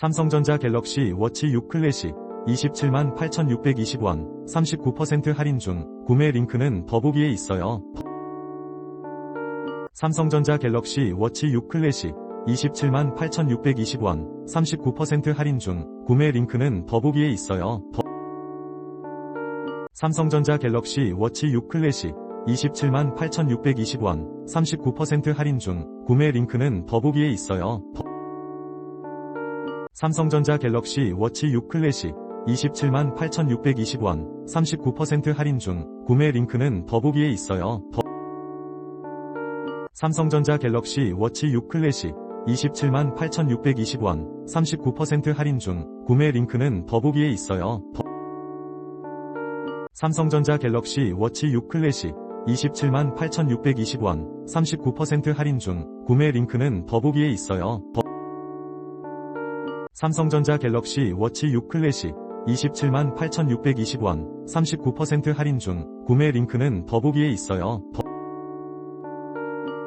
삼성전자 갤럭시 워치 6 클래식 27만 8,620원 39% 할인 중 구매 링크는 더보기에 있어요. 삼성전자 갤럭시 워치 6 클래식 27만 8,620원 39% 할인 중 구매 링크는 더보기에 있어요. 더- 삼성전자 갤럭시 워치 6 클래식 27만 8,620원 39% 할인 중 구매 링크는 더보기에 있어요. 더- 삼성전자 갤럭시 워치 6 클래식 27만 8,620원 39% 할인 중 구매 링크는 더보기에 있어요. 더- 삼성전자 갤럭시 워치 6 클래식 27만 8,620원 39% 할인 중 구매 링크는 더보기에 있어요. 더- 삼성전자 갤럭시 워치 6 클래식 27만 8,620원 39% 할인 중 구매 링크는 더보기에 있어요. 더- 삼성전자 갤럭시 워치 6 클래식 27만 8,620원 39% 할인 중 구매 링크는 더보기에 있어요. 더-